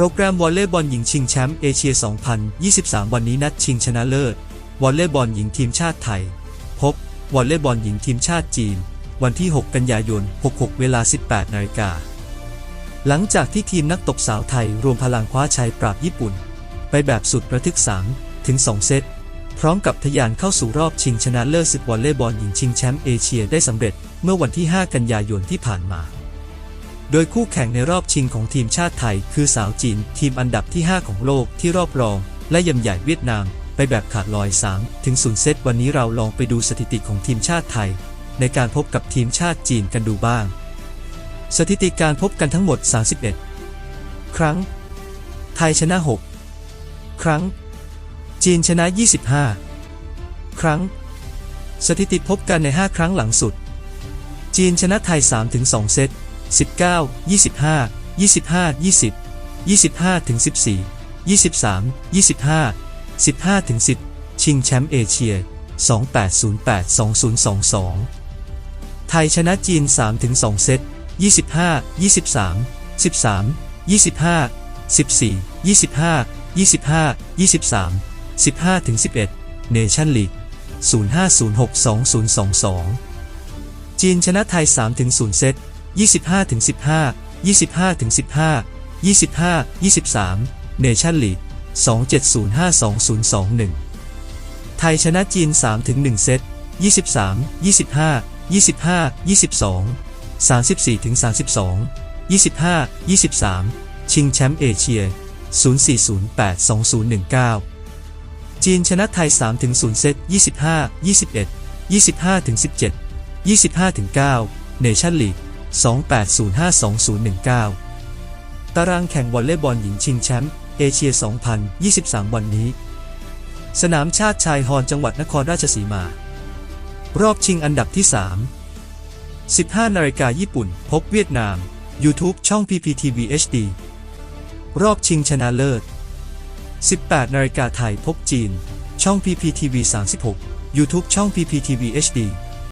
รแกรมวอลเลย์บอลหญิงชิงแชมป์เอเชีย 2023 วันนี้นัดชิงชนะเลิศ วอลเลย์บอลหญิงทีมชาติไทย พบ วอลเลย์บอลหญิงทีมชาติจีน วันที่ 6 กันยายน 66 เวลา 18 นาฬิกา หลังจากที่ทีมนักตบสาวไทยรวมพลังคว้าชัยปราบญี่ปุ่น ไปแบบสุดระทึก 3 ถึง 2 เซต พร้อมกับทะยานเข้าสู่รอบชิงชนะเลิศศึกวอลเลย์บอลหญิงชิงแชมป์เอเชียได้สำเร็จเมื่อวันที่ 5 กันยายนที่ผ่านมา โดยคู่แข่งในรอบชิงของทีมชาติไทย คือสาวจีน ทีมอันดับที่ 5 ของโลกที่รอบรอง และยำใหญ่เวียดนาม ไปแบบขาดลอย 3 ถึง0เซตวันนี้เราลองไปดูสถิติของทีมชาติไทย ในการพบกับทีมชาติจีนกันดูบ้าง สถิติการพบกันทั้งหมด 31 ครั้ง ไทยชนะ 6 ครั้ง จีนชนะ 25 ครั้ง สถิติพบกันใน 5 ครั้งหลังสุด จีนชนะไทย 3-2 เซต 19 25 25 20 25ถึง14 23 25 15ถึง10 ชิงแชมป์เอเชีย 2808 2022 ไทยชนะจีน 3 ถึง 2 เซต 25 23 13 25 14 25 25 23 15ถึง11เนชั่นลีก0506 2022 จีนชนะไทย3ถึง0เซต 25ถึง15 25ถึง15 25 23เนชั่นลีก27052021 ไทยชนะจีน3ถึง1เซต 23 25 25 22 34ถึง32 25 23 ชิงแชมป์เอเชีย 0408 2019 จีนชนะไทย3ถึง0เซต 25 21 25ถึง17 25ถึง9เนชั่นลีก 28052019 ตารางแข่งวอลเลย์บอลหญิงชิงแชมป์เอเชีย 2023 วันนี้ สนามชาติชายฮอนจังหวัดนครราชสีมา รอบชิงอันดับที่ 3 15นาฬิกาญี่ปุ่น พบเวียดนาม YouTube ช่อง PPTV HD รอบชิงชนะเลิศ 18นาฬิกาไทยพบจีน ช่อง PPTV 36 YouTube ช่อง PPTV HD